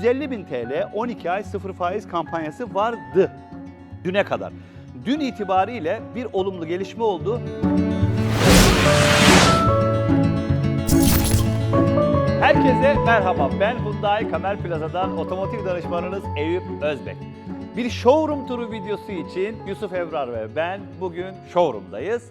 150 bin TL 12 ay sıfır faiz kampanyası vardı düne kadar. Dün itibariyle bir olumlu gelişme oldu. Herkese merhaba. Ben Hyundai Kamer Plaza'dan otomotiv danışmanınız Eyüp Özbek. Bir showroom turu videosu için Yusuf Ebrar ve ben bugün showroom'dayız.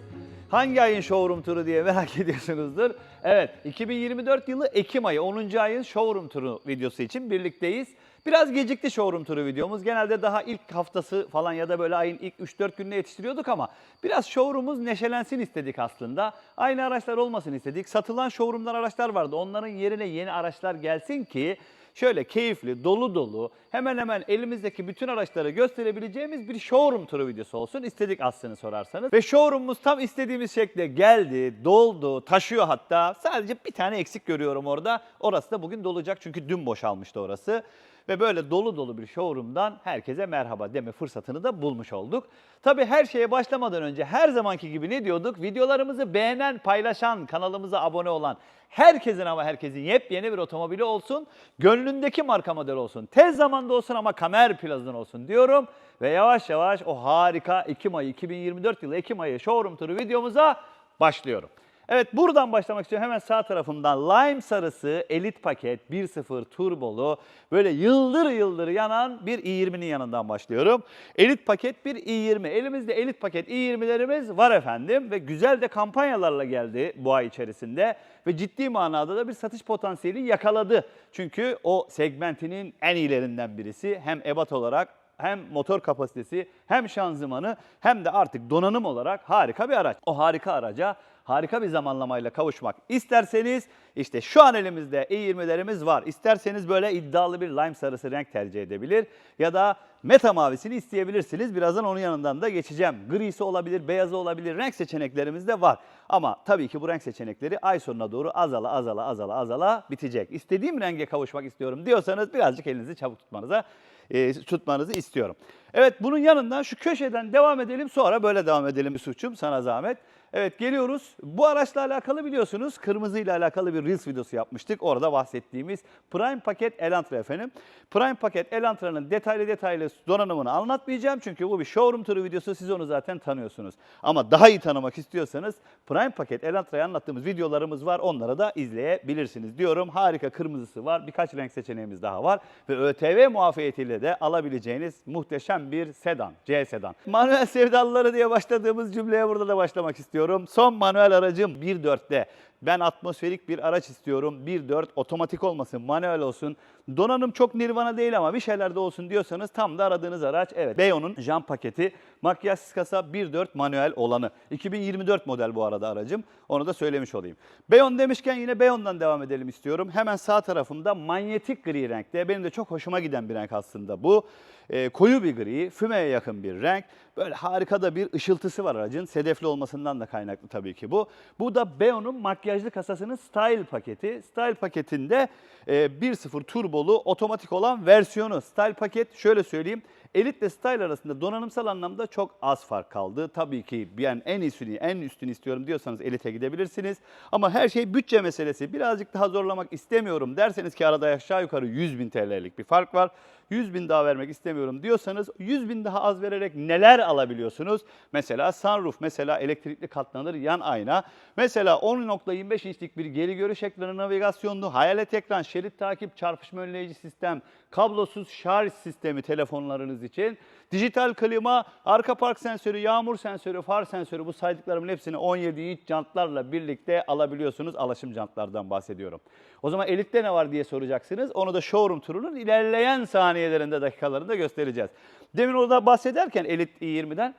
Hangi ayın showroom turu diye merak ediyorsunuzdur. Evet, 2024 yılı Ekim ayı 10. ayın showroom turu videosu için birlikteyiz. Biraz gecikti showroom turu videomuz. Genelde daha ilk haftası falan ya da böyle ayın ilk 3-4 gününe yetiştiriyorduk ama biraz showroom'umuz neşelensin istedik aslında. Aynı araçlar olmasın istedik. Satılan showroom'dan araçlar vardı. Onların yerine yeni araçlar gelsin ki şöyle keyifli, dolu dolu, hemen hemen elimizdeki bütün araçları gösterebileceğimiz bir showroom turu videosu olsun istedik aslını sorarsanız. Ve showroom'umuz tam istediğimiz şekilde geldi, doldu, taşıyor hatta. Sadece bir tane eksik görüyorum orada. Orası da bugün dolacak çünkü dün boşalmıştı orası. Ve böyle dolu dolu bir showroom'dan herkese merhaba deme fırsatını da bulmuş olduk. Tabii her şeye başlamadan önce her zamanki gibi ne diyorduk? Videolarımızı beğenen, paylaşan, kanalımıza abone olan herkesin ama herkesin yepyeni bir otomobili olsun. Gönlündeki marka model olsun. Tez zamanda olsun ama kamer plazın olsun diyorum. Ve yavaş yavaş o harika Ekim ayı 2024 yılı Ekim ayı showroom turu videomuza başlıyorum. Evet buradan başlamak istiyorum. Hemen sağ tarafımdan lime sarısı elit paket 1.0 turbolu böyle yıldır yıldır yanan bir i20'nin yanından başlıyorum. Elit paket bir i20. Elimizde elit paket i20'lerimiz var efendim ve güzel de kampanyalarla geldi bu ay içerisinde ve ciddi manada da bir satış potansiyeli yakaladı. Çünkü o segmentinin en iyilerinden birisi hem ebat olarak hem motor kapasitesi hem şanzımanı hem de artık donanım olarak harika bir araç. O harika araca harika bir zamanlamayla kavuşmak isterseniz işte şu an elimizde i20'lerimiz var. İsterseniz böyle iddialı bir lime sarısı renk tercih edebilir ya da meta mavisini isteyebilirsiniz. Birazdan onun yanından da geçeceğim. Grisi olabilir, beyazı olabilir. Renk seçeneklerimiz de var. Ama tabii ki bu renk seçenekleri ay sonuna doğru azala azala azala azala bitecek. İstediğim renge kavuşmak istiyorum diyorsanız birazcık elinizi çabuk tutmanıza e, tutmanızı istiyorum. Evet bunun yanından şu köşeden devam edelim sonra böyle devam edelim Yusuf'cum sana zahmet. Evet geliyoruz. Bu araçla alakalı biliyorsunuz kırmızı ile alakalı bir Reels videosu yapmıştık. Orada bahsettiğimiz Prime Paket Elantra efendim. Prime Paket Elantra'nın detaylı detaylı donanımını anlatmayacağım. Çünkü bu bir showroom turu videosu. Siz onu zaten tanıyorsunuz. Ama daha iyi tanımak istiyorsanız Prime Paket Elantra'yı anlattığımız videolarımız var. Onları da izleyebilirsiniz diyorum. Harika kırmızısı var. Birkaç renk seçeneğimiz daha var. Ve ÖTV muafiyetiyle de alabileceğiniz muhteşem bir sedan. C sedan. Manuel sevdalıları diye başladığımız cümleye burada da başlamak istiyorum. Son manuel aracım 1.4'te. Ben atmosferik bir araç istiyorum. 1.4 otomatik olmasın, manuel olsun. Donanım çok nirvana değil ama bir şeyler de olsun diyorsanız tam da aradığınız araç evet. Beyo'nun jant paketi. Makyajsız kasa 1.4 manuel olanı. 2024 model bu arada aracım. Onu da söylemiş olayım. Beyon demişken yine Beyon'dan devam edelim istiyorum. Hemen sağ tarafımda manyetik gri renkte. Benim de çok hoşuma giden bir renk aslında bu. Ee, koyu bir gri, fümeye yakın bir renk. Böyle harika da bir ışıltısı var aracın. Sedefli olmasından da kaynaklı tabii ki bu. Bu da Beyo'nun makyajlı kasasının Style paketi. Style paketinde e, 1.0 turbolu otomatik olan versiyonu. Style paket şöyle söyleyeyim. Elite ile Style arasında donanımsal anlamda çok az fark kaldı. Tabii ki ben en iyisini, en üstünü istiyorum diyorsanız Elite'e gidebilirsiniz. Ama her şey bütçe meselesi. Birazcık daha zorlamak istemiyorum derseniz ki arada aşağı yukarı 100 bin TL'lik bir fark var. 100 bin daha vermek istemiyorum diyorsanız 100 bin daha az vererek neler alabiliyorsunuz? Mesela sunroof, mesela elektrikli katlanır yan ayna, mesela 10.25 inçlik bir geri görüş ekranı navigasyonlu, hayalet ekran, şerit takip, çarpışma önleyici sistem, kablosuz şarj sistemi telefonlarınız için, dijital klima, arka park sensörü, yağmur sensörü, far sensörü bu saydıklarımın hepsini 17 inç jantlarla birlikte alabiliyorsunuz. Alaşım jantlardan bahsediyorum. O zaman elitte ne var diye soracaksınız. Onu da showroom turunun ilerleyen saniyelerinde, dakikalarında göstereceğiz. Demin orada bahsederken Elit i20'den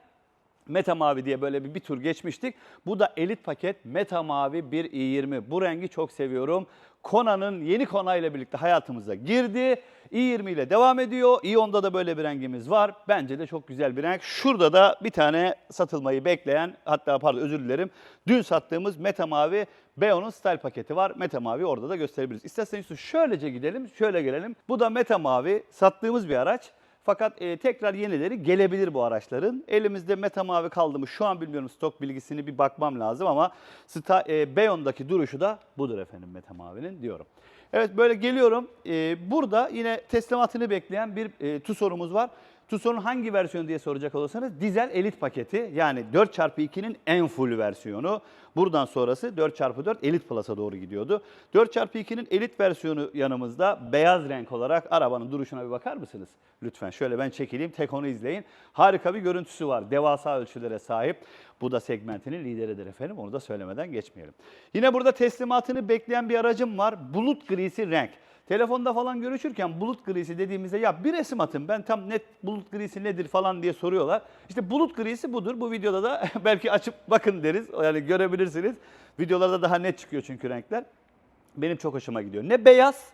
Meta Mavi diye böyle bir, bir tur geçmiştik. Bu da elit paket Meta Mavi bir i20. Bu rengi çok seviyorum. Kona'nın yeni Kona ile birlikte hayatımıza girdi. i20 ile devam ediyor. i10'da da böyle bir rengimiz var. Bence de çok güzel bir renk. Şurada da bir tane satılmayı bekleyen, hatta pardon özür dilerim. Dün sattığımız Meta Mavi Beyo'nun style paketi var. Meta Mavi orada da gösterebiliriz. İsterseniz şöylece gidelim, şöyle gelelim. Bu da Meta Mavi sattığımız bir araç. Fakat e, tekrar yenileri gelebilir bu araçların. Elimizde Meta Mavi kaldı mı şu an bilmiyorum stok bilgisini bir bakmam lazım ama Sta, e, Beyond'daki duruşu da budur efendim Meta Mavi'nin diyorum. Evet böyle geliyorum. Ee, burada yine teslimatını bekleyen bir e, Tucson'umuz var. Tucson'un hangi versiyonu diye soracak olursanız dizel elit paketi yani 4x2'nin en full versiyonu. Buradan sonrası 4x4 Elite Plus'a doğru gidiyordu. 4x2'nin elit versiyonu yanımızda beyaz renk olarak arabanın duruşuna bir bakar mısınız? Lütfen şöyle ben çekileyim tek onu izleyin. Harika bir görüntüsü var. Devasa ölçülere sahip. Bu da segmentinin lideridir efendim. Onu da söylemeden geçmeyelim. Yine burada teslimatını bekleyen bir aracım var. Bulut grisi renk. Telefonda falan görüşürken bulut grisi dediğimizde ya bir resim atın ben tam net bulut grisi nedir falan diye soruyorlar. İşte bulut grisi budur. Bu videoda da belki açıp bakın deriz. Yani görebilirsiniz. Videolarda daha net çıkıyor çünkü renkler. Benim çok hoşuma gidiyor. Ne beyaz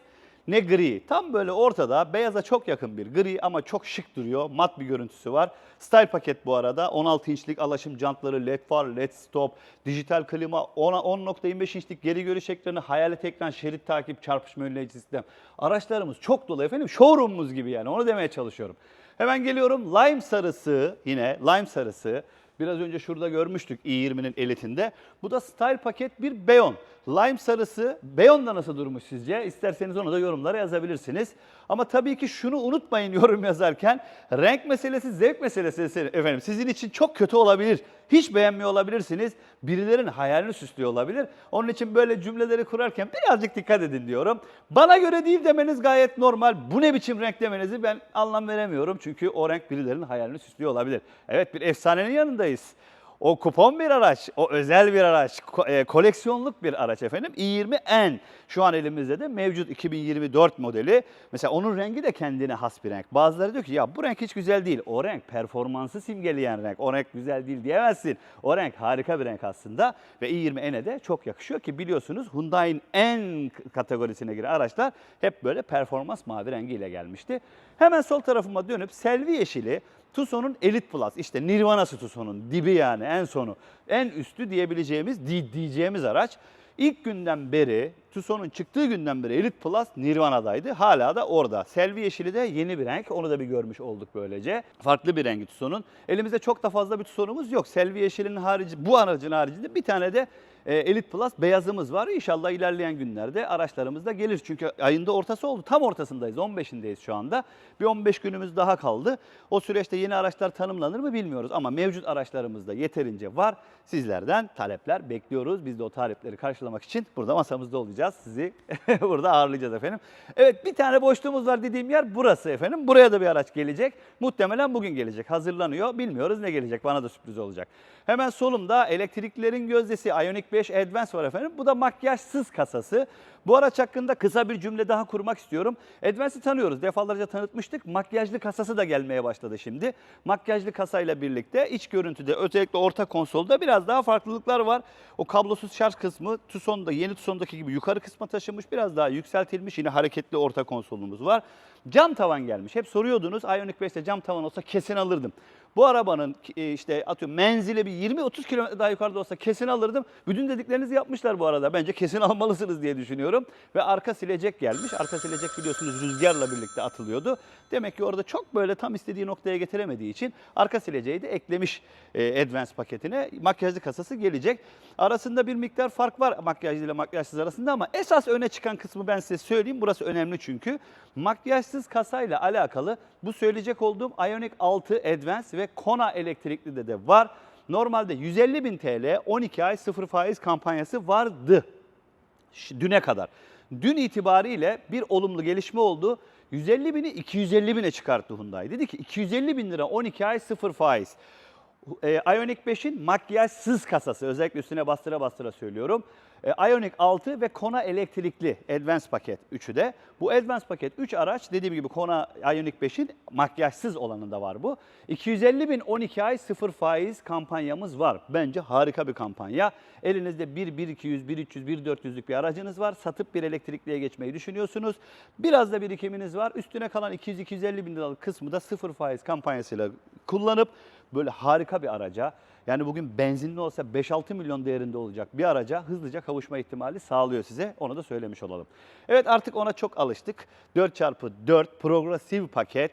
ne gri. Tam böyle ortada beyaza çok yakın bir gri ama çok şık duruyor. Mat bir görüntüsü var. Style paket bu arada. 16 inçlik alaşım jantları, led far, led stop, dijital klima, 10 10.25 inçlik geri görüş ekranı, hayalet ekran, şerit takip, çarpışma önleyici sistem. Araçlarımız çok dolu efendim. Showroom'umuz gibi yani onu demeye çalışıyorum. Hemen geliyorum. Lime sarısı yine lime sarısı. Biraz önce şurada görmüştük i20'nin elitinde. Bu da style paket bir beyon. Lime sarısı beyonda nasıl durmuş sizce? İsterseniz onu da yorumlara yazabilirsiniz. Ama tabii ki şunu unutmayın yorum yazarken. Renk meselesi zevk meselesi efendim. Sizin için çok kötü olabilir. Hiç beğenmiyor olabilirsiniz. Birilerinin hayalini süslüyor olabilir. Onun için böyle cümleleri kurarken birazcık dikkat edin diyorum. Bana göre değil demeniz gayet normal. Bu ne biçim renk demenizi ben anlam veremiyorum. Çünkü o renk birilerinin hayalini süslüyor olabilir. Evet bir efsanenin yanındayız. O kupon bir araç, o özel bir araç, e, koleksiyonluk bir araç efendim. i20N şu an elimizde de mevcut 2024 modeli. Mesela onun rengi de kendine has bir renk. Bazıları diyor ki ya bu renk hiç güzel değil. O renk performansı simgeleyen renk. O renk güzel değil diyemezsin. O renk harika bir renk aslında ve i20N'e de çok yakışıyor ki biliyorsunuz Hyundai'nin en kategorisine giren araçlar hep böyle performans mavi rengiyle gelmişti. Hemen sol tarafıma dönüp selvi yeşili Tucson'un Elite Plus işte Nirvana'sı Tucson'un dibi yani en sonu. En üstü diyebileceğimiz, di- diyeceğimiz araç. İlk günden beri, Tucson'un çıktığı günden beri Elite Plus Nirvana'daydı. Hala da orada. Selvi yeşili de yeni bir renk. Onu da bir görmüş olduk böylece. Farklı bir rengi Tucson'un. Elimizde çok da fazla bir Tucson'umuz yok. Selvi yeşilinin harici, bu aracın haricinde bir tane de e, Elite Plus beyazımız var. İnşallah ilerleyen günlerde araçlarımız da gelir. Çünkü ayında ortası oldu. Tam ortasındayız. 15'indeyiz şu anda. Bir 15 günümüz daha kaldı. O süreçte yeni araçlar tanımlanır mı bilmiyoruz. Ama mevcut araçlarımızda yeterince var. Sizlerden talepler bekliyoruz. Biz de o talepleri karşılamak için burada masamızda olacağız. Sizi burada ağırlayacağız efendim. Evet bir tane boşluğumuz var dediğim yer burası efendim. Buraya da bir araç gelecek. Muhtemelen bugün gelecek. Hazırlanıyor. Bilmiyoruz ne gelecek. Bana da sürpriz olacak. Hemen solumda elektriklerin gözdesi Ioniq 5 Advance var efendim. Bu da makyajsız kasası. Bu araç hakkında kısa bir cümle daha kurmak istiyorum. Advance'i tanıyoruz. Defalarca tanıtmıştık. Makyajlı kasası da gelmeye başladı şimdi. Makyajlı kasayla birlikte iç görüntüde özellikle orta konsolda biraz daha farklılıklar var. O kablosuz şarj kısmı Tucson'da yeni Tucson'daki gibi yukarı kısma taşınmış. Biraz daha yükseltilmiş. Yine hareketli orta konsolumuz var. Cam tavan gelmiş. Hep soruyordunuz Ioniq 5'te cam tavan olsa kesin alırdım. Bu arabanın e, işte atıyorum menzili bir 20-30 kilometre daha yukarıda olsa kesin alırdım. Bütün dediklerinizi yapmışlar bu arada. Bence kesin almalısınız diye düşünüyorum. Ve arka silecek gelmiş. Arka silecek biliyorsunuz rüzgarla birlikte atılıyordu. Demek ki orada çok böyle tam istediği noktaya getiremediği için arka sileceği de eklemiş e, Advance paketine. Makyajlı kasası gelecek. Arasında bir miktar fark var makyajlı ile makyajsız arasında ama esas öne çıkan kısmı ben size söyleyeyim. Burası önemli çünkü. Makyajsız kasayla alakalı bu söyleyecek olduğum Ioniq 6 Advance ve Kona elektrikli de de var. Normalde 150 bin TL 12 ay sıfır faiz kampanyası vardı. Düne kadar. Dün itibariyle bir olumlu gelişme oldu. 150 bini 250 bine çıkarttı Hyundai. Dedi ki 250 bin lira 12 ay sıfır faiz. E, Ioniq 5'in makyajsız kasası özellikle üstüne bastıra bastıra söylüyorum. E, Ioniq 6 ve Kona elektrikli Advance paket 3'ü de. Bu Advance paket 3 araç dediğim gibi Kona Ioniq 5'in makyajsız olanında var bu. 250 bin 12 ay sıfır faiz kampanyamız var. Bence harika bir kampanya. Elinizde bir 1200, 1300, 1400'lük bir aracınız var. Satıp bir elektrikliye geçmeyi düşünüyorsunuz. Biraz da birikiminiz var. Üstüne kalan 200-250 bin liralık kısmı da sıfır faiz kampanyasıyla kullanıp böyle harika bir araca yani bugün benzinli olsa 5-6 milyon değerinde olacak bir araca hızlıca kavuşma ihtimali sağlıyor size. Onu da söylemiş olalım. Evet artık ona çok alıştık. 4x4 progresif paket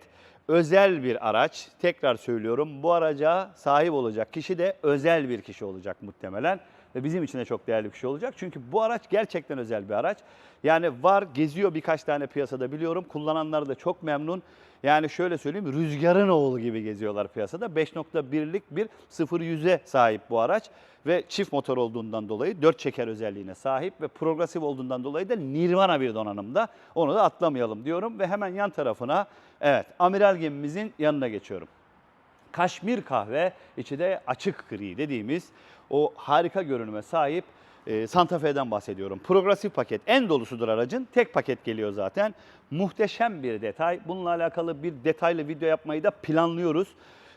özel bir araç. Tekrar söylüyorum bu araca sahip olacak kişi de özel bir kişi olacak muhtemelen. Ve bizim için de çok değerli bir şey olacak. Çünkü bu araç gerçekten özel bir araç. Yani var, geziyor birkaç tane piyasada biliyorum. Kullananlar da çok memnun. Yani şöyle söyleyeyim rüzgarın oğlu gibi geziyorlar piyasada. 5.1'lik bir 0-100'e sahip bu araç ve çift motor olduğundan dolayı 4 çeker özelliğine sahip ve progresif olduğundan dolayı da Nirvana bir donanımda. Onu da atlamayalım diyorum ve hemen yan tarafına evet amiral gemimizin yanına geçiyorum. Kaşmir kahve, içi de açık gri dediğimiz o harika görünüme sahip e, Santa Fe'den bahsediyorum. Progresif paket en dolusudur aracın. Tek paket geliyor zaten. Muhteşem bir detay. Bununla alakalı bir detaylı video yapmayı da planlıyoruz.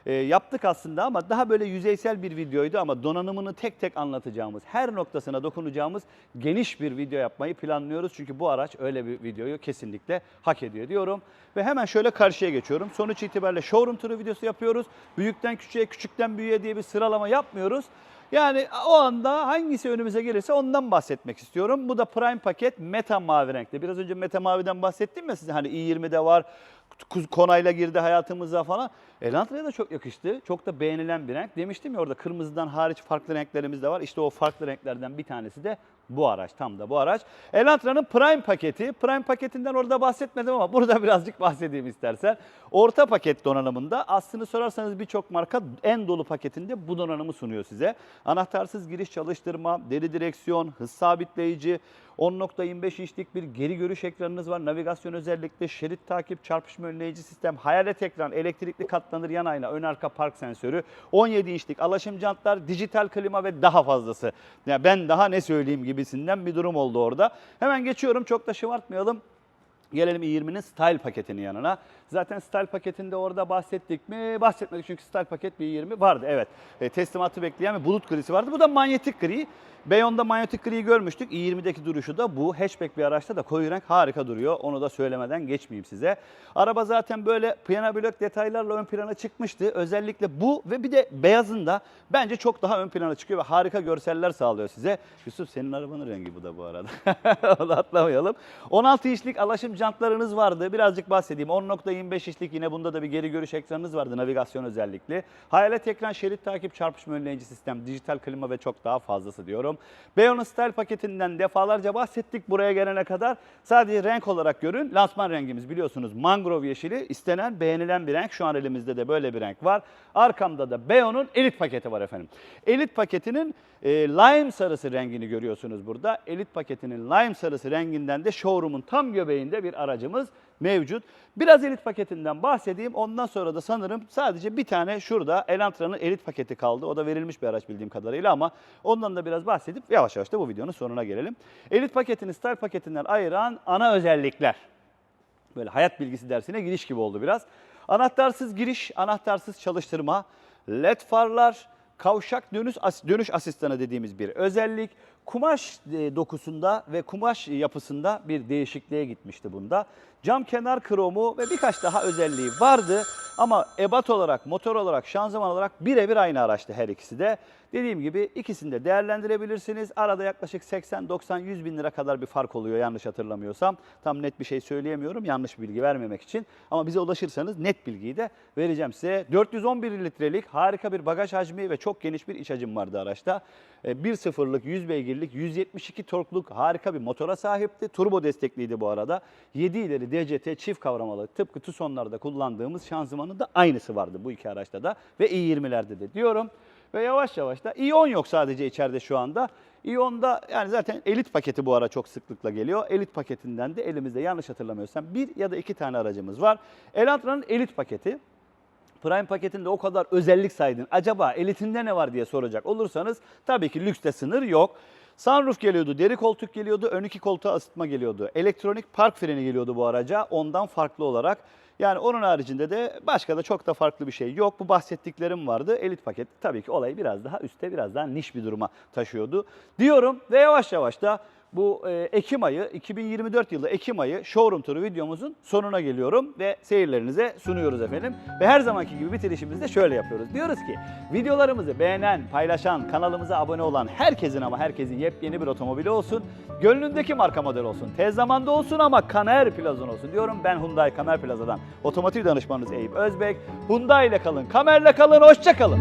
E, yaptık aslında ama daha böyle yüzeysel bir videoydu ama donanımını tek tek anlatacağımız, her noktasına dokunacağımız geniş bir video yapmayı planlıyoruz. Çünkü bu araç öyle bir videoyu kesinlikle hak ediyor diyorum. Ve hemen şöyle karşıya geçiyorum. Sonuç itibariyle showroom turu videosu yapıyoruz. Büyükten küçüğe, küçükten büyüğe diye bir sıralama yapmıyoruz. Yani o anda hangisi önümüze gelirse ondan bahsetmek istiyorum. Bu da Prime paket Meta mavi renkte. Biraz önce Meta maviden bahsettim ya size hani i20'de var. Konayla girdi hayatımıza falan. Elantra'ya da çok yakıştı. Çok da beğenilen bir renk. Demiştim ya orada kırmızıdan hariç farklı renklerimiz de var. İşte o farklı renklerden bir tanesi de bu araç. Tam da bu araç. Elantra'nın Prime paketi. Prime paketinden orada bahsetmedim ama burada birazcık bahsedeyim istersen. Orta paket donanımında aslını sorarsanız birçok marka en dolu paketinde bu donanımı sunuyor size. Anahtarsız giriş çalıştırma, deri direksiyon, hız sabitleyici, 10.25 inçlik bir geri görüş ekranınız var. Navigasyon özellikle şerit takip, çarpışma önleyici sistem, hayalet ekran, elektrikli katlanır yan ayna, ön arka park sensörü, 17 inçlik alaşım jantlar, dijital klima ve daha fazlası. Ya ben daha ne söyleyeyim gibisinden bir durum oldu orada. Hemen geçiyorum çok da şımartmayalım. Gelelim i20'nin Style paketinin yanına. Zaten Style paketinde orada bahsettik mi? Bahsetmedik çünkü Style paket bir i20 vardı. Evet. E, teslimatı bekleyen bir bulut grisi vardı. Bu da manyetik gri. Beyon'da manyetik griyi görmüştük. i20'deki duruşu da bu. Hatchback bir araçta da koyu renk harika duruyor. Onu da söylemeden geçmeyeyim size. Araba zaten böyle piyano blok detaylarla ön plana çıkmıştı. Özellikle bu ve bir de beyazında bence çok daha ön plana çıkıyor ve harika görseller sağlıyor size. Yusuf senin arabanın rengi bu da bu arada. Onu atlamayalım. 16 inçlik alaşım jantlarınız vardı. Birazcık bahsedeyim. 10.25 inçlik yine bunda da bir geri görüş ekranınız vardı navigasyon özellikli. Hayalet ekran, şerit takip, çarpışma önleyici sistem, dijital klima ve çok daha fazlası diyorum. Beyon'un Style paketinden defalarca bahsettik buraya gelene kadar. Sadece renk olarak görün. Lansman rengimiz biliyorsunuz mangrove yeşili. istenen, beğenilen bir renk. Şu an elimizde de böyle bir renk var. Arkamda da Beyon'un Elite paketi var efendim. Elite paketinin e, lime sarısı rengini görüyorsunuz burada. Elite paketinin lime sarısı renginden de showroom'un tam göbeğinde bir aracımız mevcut. Biraz elit paketinden bahsedeyim. Ondan sonra da sanırım sadece bir tane şurada Elantra'nın elit paketi kaldı. O da verilmiş bir araç bildiğim kadarıyla ama ondan da biraz bahsedip yavaş yavaş da bu videonun sonuna gelelim. Elit paketini Style paketinden ayıran ana özellikler. Böyle hayat bilgisi dersine giriş gibi oldu biraz. Anahtarsız giriş, anahtarsız çalıştırma, led farlar, kavşak dönüş, dönüş asistanı dediğimiz bir özellik. Kumaş e, dokusunda ve kumaş yapısında bir değişikliğe gitmişti bunda. Cam kenar kromu ve birkaç daha özelliği vardı. Ama ebat olarak, motor olarak, şanzıman olarak birebir aynı araçtı her ikisi de. Dediğim gibi ikisini de değerlendirebilirsiniz. Arada yaklaşık 80, 90, 100 bin lira kadar bir fark oluyor yanlış hatırlamıyorsam. Tam net bir şey söyleyemiyorum yanlış bilgi vermemek için. Ama bize ulaşırsanız net bilgiyi de vereceğim size. 411 litrelik harika bir bagaj hacmi ve çok geniş bir iç hacim vardı araçta. E, 1.0'lık 100 beygirlik 172 torkluk harika bir motora sahipti. Turbo destekliydi bu arada. 7 ileri DCT çift kavramalı tıpkı Tucson'larda kullandığımız şanzımanın da aynısı vardı bu iki araçta da ve i20'lerde de diyorum. Ve yavaş yavaş da i10 yok sadece içeride şu anda. i10'da yani zaten elit paketi bu ara çok sıklıkla geliyor. Elit paketinden de elimizde yanlış hatırlamıyorsam bir ya da iki tane aracımız var. Elantra'nın elit paketi. Prime paketinde o kadar özellik saydın. Acaba elitinde ne var diye soracak olursanız tabii ki lükste sınır yok. Sunroof geliyordu, deri koltuk geliyordu, ön iki koltuğa ısıtma geliyordu. Elektronik park freni geliyordu bu araca ondan farklı olarak. Yani onun haricinde de başka da çok da farklı bir şey yok. Bu bahsettiklerim vardı. Elit paket tabii ki olayı biraz daha üstte, biraz daha niş bir duruma taşıyordu. Diyorum ve yavaş yavaş da bu e, Ekim ayı, 2024 yılı Ekim ayı showroom turu videomuzun sonuna geliyorum ve seyirlerinize sunuyoruz efendim. Ve her zamanki gibi bitirişimizde de şöyle yapıyoruz. Diyoruz ki videolarımızı beğenen, paylaşan, kanalımıza abone olan herkesin ama herkesin yepyeni bir otomobili olsun. Gönlündeki marka model olsun. Tez zamanda olsun ama Kamer Plaza'nın olsun diyorum. Ben Hyundai Kamer Plaza'dan otomotiv danışmanınız Eyüp Özbek. Hyundai ile kalın, Kamer'le kalın, hoşça kalın.